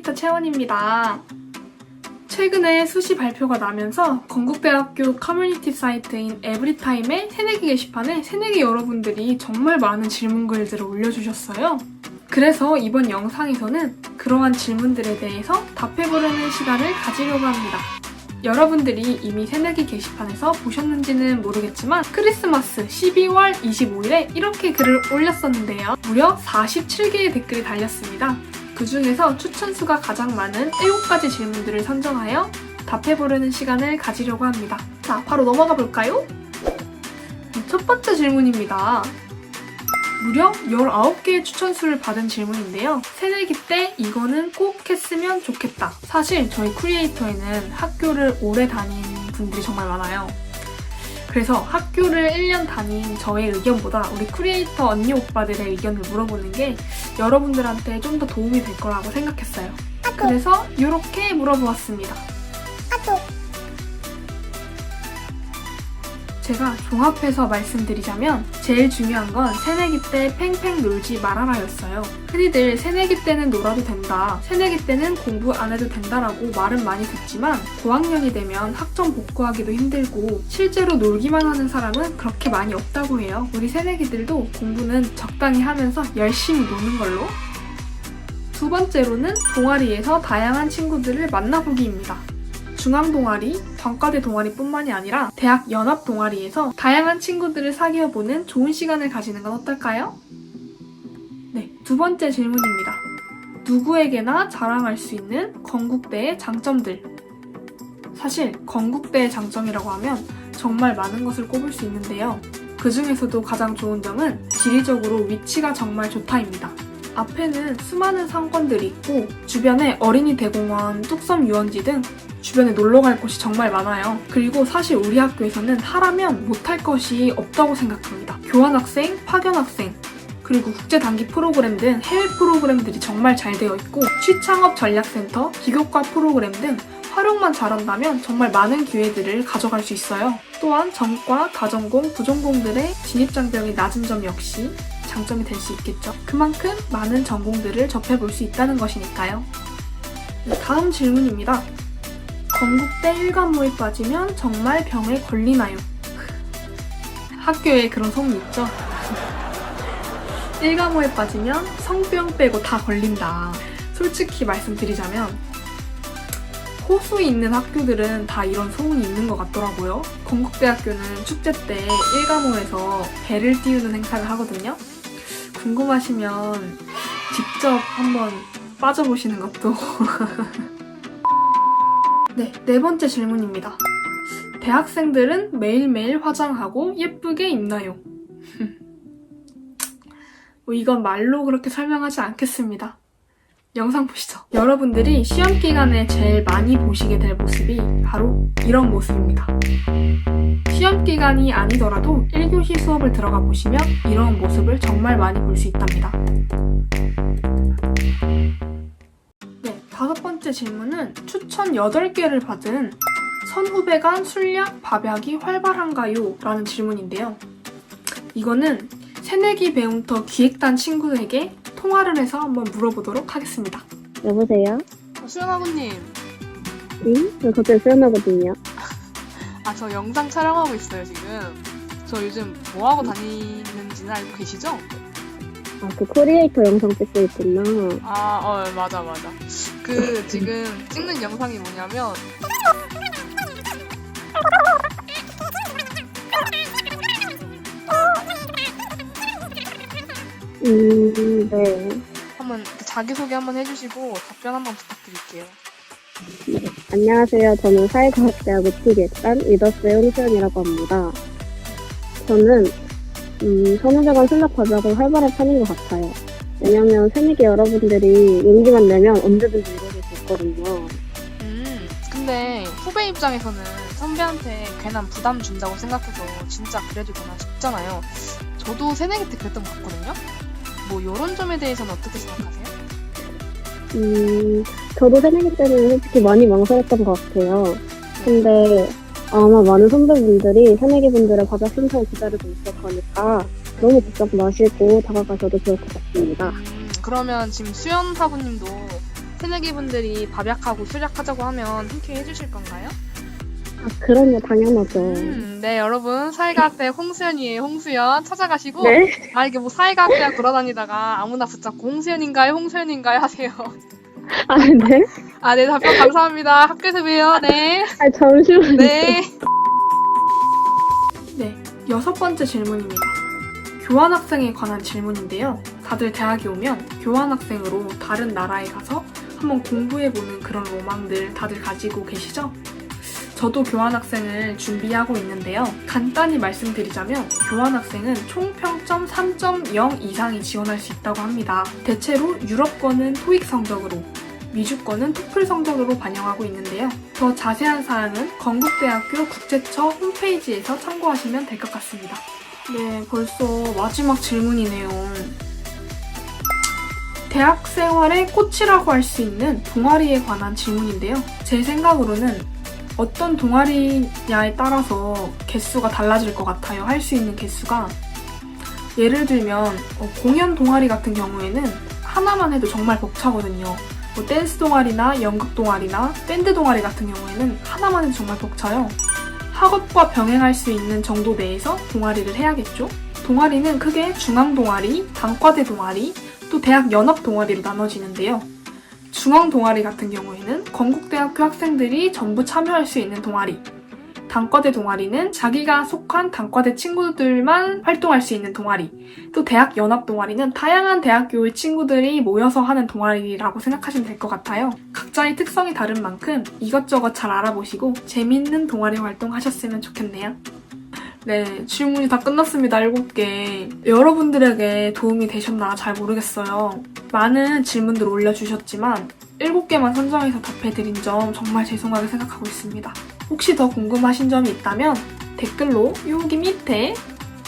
크리에이터 채원입니다. 최근에 수시 발표가 나면서 건국대학교 커뮤니티 사이트인 에브리타임의 새내기 게시판에 새내기 여러분들이 정말 많은 질문글들을 올려주셨어요. 그래서 이번 영상에서는 그러한 질문들에 대해서 답해보려는 시간을 가지려고 합니다. 여러분들이 이미 새내기 게시판에서 보셨는지는 모르겠지만 크리스마스 12월 25일에 이렇게 글을 올렸었는데요. 무려 47개의 댓글이 달렸습니다. 그 중에서 추천수가 가장 많은 7가지 질문들을 선정하여 답해보려는 시간을 가지려고 합니다. 자, 바로 넘어가 볼까요? 첫 번째 질문입니다. 무려 19개의 추천수를 받은 질문인데요. 새내기 때 이거는 꼭 했으면 좋겠다. 사실 저희 크리에이터에는 학교를 오래 다닌 분들이 정말 많아요. 그래서 학교를 1년 다닌 저의 의견보다 우리 크리에이터 언니 오빠들의 의견을 물어보는 게 여러분들한테 좀 더 도움이 될 거라고 생각했어요. 그래서 이렇게 물어보았습니다. 제가 종합해서 말씀드리자면 제일 중요한 건 새내기 때 팽팽 놀지 말아라였어요. 흔히들 새내기 때는 놀아도 된다, 새내기 때는 공부 안 해도 된다라고 말은 많이 듣지만 고학년이 되면 학점 복구하기도 힘들고 실제로 놀기만 하는 사람은 그렇게 많이 없다고 해요. 우리 새내기들도 공부는 적당히 하면서 열심히 노는 걸로. 두 번째로는 동아리에서 다양한 친구들을 만나보기입니다. 중앙 동아리, 단과대 동아리뿐만이 아니라 대학 연합 동아리에서 다양한 친구들을 사귀어 보는 좋은 시간을 가지는 건 어떨까요? 네, 두 번째 질문입니다. 누구에게나 자랑할 수 있는 건국대의 장점들. 사실 건국대의 장점이라고 하면 정말 많은 것을 꼽을 수 있는데요. 그 중에서도 가장 좋은 점은 지리적으로 위치가 정말 좋다입니다. 앞에는 수많은 상권들이 있고 주변에 어린이 대공원, 뚝섬 유원지 등 주변에 놀러 갈 곳이 정말 많아요. 그리고 사실 우리 학교에서는 하라면 못할 것이 없다고 생각합니다. 교환학생, 파견학생, 그리고 국제 단기 프로그램 등 해외 프로그램들이 정말 잘 되어 있고 취창업 전략센터, 기교과 프로그램 등 활용만 잘한다면 정말 많은 기회들을 가져갈 수 있어요. 또한 전과, 가전공, 부전공들의 진입장벽이 낮은 점 역시 장점이 될 수 있겠죠. 그만큼 많은 전공들을 접해볼 수 있다는 것이니까요. 네, 다음 질문입니다. 건국대 일과모에 빠지면 정말 병에 걸리나요? 학교에 그런 소문이 있죠? 일과모에 빠지면 성병 빼고 다 걸린다. 솔직히 말씀드리자면 호수에 있는 학교들은 다 이런 소문이 있는 것 같더라고요. 건국대학교는 축제 때 일과모에서 배를 띄우는 행사를 하거든요. 궁금하시면 직접 한번 빠져보시는 것도 네, 네 번째 질문입니다. 대학생들은 매일매일 화장하고 예쁘게 입나요? 뭐 이건 말로 그렇게 설명하지 않겠습니다. 영상 보시죠. 여러분들이 시험 기간에 제일 많이 보시게 될 모습이 바로 이런 모습입니다. 시험 기간이 아니더라도 1교시 수업을 들어가 보시면 이런 모습을 정말 많이 볼 수 있답니다. 네, 다섯 번째 질문은 추천 8개를 받은 선후배 간 술약 밥약이 활발한가요? 라는 질문인데요. 이거는 새내기 배움터 기획단 친구에게 통화를 해서 한번 물어보도록 하겠습니다. 여보세요? 어, 수연아버님, 응? 저 갑자기 수연하거든요. 아, 저 영상 촬영하고 있어요, 지금. 저 요즘 뭐 하고 다니는지는 알고 계시죠? 아, 그 크리에이터 영상 찍고 있구나. 아, 어, 맞아, 맞아. 그, 지금 찍는 영상이 뭐냐면, 음, 네. 한번 자기소개 한번 해주시고 답변 한번 부탁드릴게요. 안녕하세요. 저는 사회과학대학 우티기획단 리더스의 홍수연이라고 합니다. 저는, 음, 선후배간 술락 과작을 활발한 편인 것 같아요. 왜냐면 새내기 여러분들이 용기만 내면 언제든지 이루어질 수 있거든요. 음, 근데 후배 입장에서는 선배한테 괜한 부담 준다고 생각해서 진짜 그래주거나 싶잖아요. 저도 새내기 때 그랬던 것 같거든요. 뭐, 요런 점에 대해서는 어떻게 생각하세요? 음, 저도 새내기 때는 솔직히 많이 망설였던 것 같아요. 근데 아마 많은 선배분들이 새내기 분들의 과자 신청 기다리고 있을 거니까 너무 걱정 마시고 다가가셔도 좋을 것 같습니다. 음, 그러면 지금 수연 사부님도 새내기 분들이 밥약하고 술약하자고 하면 흔쾌히 해주실 건가요? 아, 그럼요, 당연하죠. 음, 네, 여러분. 사회과학대 홍수연이에요, 홍수연. 찾아가시고. 네? 아, 이게 뭐 사회과학대학 돌아다니다가 아무나 붙잡고 홍수연인가요, 홍수연인가요 하세요. 아, 네? 아, 네, 답변 감사합니다. 학교에서 봬요. 네. 아, 잠시만요. 네. 네, 여섯 번째 질문입니다. 교환학생에 관한 질문인데요. 다들 대학에 오면 교환학생으로 다른 나라에 가서 한번 공부해보는 그런 로망들 다들 가지고 계시죠? 저도 교환학생을 준비하고 있는데요. 간단히 말씀드리자면 교환학생은 총 평점 3.0 이상이 지원할 수 있다고 합니다. 대체로 유럽권은 토익 성적으로, 미주권은 토플 성적으로 반영하고 있는데요. 더 자세한 사항은 건국대학교 국제처 홈페이지에서 참고하시면 될 것 같습니다. 네, 벌써 마지막 질문이네요. 대학 생활의 꽃이라고 할 수 있는 동아리에 관한 질문인데요. 제 생각으로는 어떤 동아리냐에 따라서 개수가 달라질 것 같아요. 할 수 있는 개수가. 예를 들면, 어, 공연 동아리 같은 경우에는 하나만 해도 정말 벅차거든요. 뭐 댄스 동아리나 연극 동아리나 밴드 동아리 같은 경우에는 하나만 해도 정말 벅차요. 학업과 병행할 수 있는 정도 내에서 동아리를 해야겠죠? 동아리는 크게 중앙 동아리, 단과대 동아리, 또 대학 연합 동아리로 나눠지는데요. 중앙 동아리 같은 경우에는 건국대학교 학생들이 전부 참여할 수 있는 동아리, 단과대 동아리는 자기가 속한 단과대 친구들만 활동할 수 있는 동아리, 또 대학 연합 동아리는 다양한 대학교의 친구들이 모여서 하는 동아리라고 생각하시면 될 것 같아요. 각자의 특성이 다른 만큼 이것저것 잘 알아보시고 재밌는 동아리 활동 하셨으면 좋겠네요. 네, 질문이 다 끝났습니다. 7개. 여러분들에게 도움이 되셨나 잘 모르겠어요. 많은 질문들 올려주셨지만 7개만 선정해서 답해드린 점 정말 죄송하게 생각하고 있습니다. 혹시 더 궁금하신 점이 있다면 댓글로 여기 밑에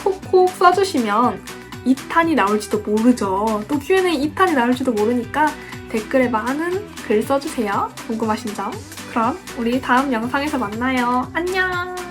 콕콕 써주시면 2탄이 나올지도 모르죠. 또 Q&A 2탄이 나올지도 모르니까 댓글에 많은 글 써주세요. 궁금하신 점. 그럼 우리 다음 영상에서 만나요. 안녕!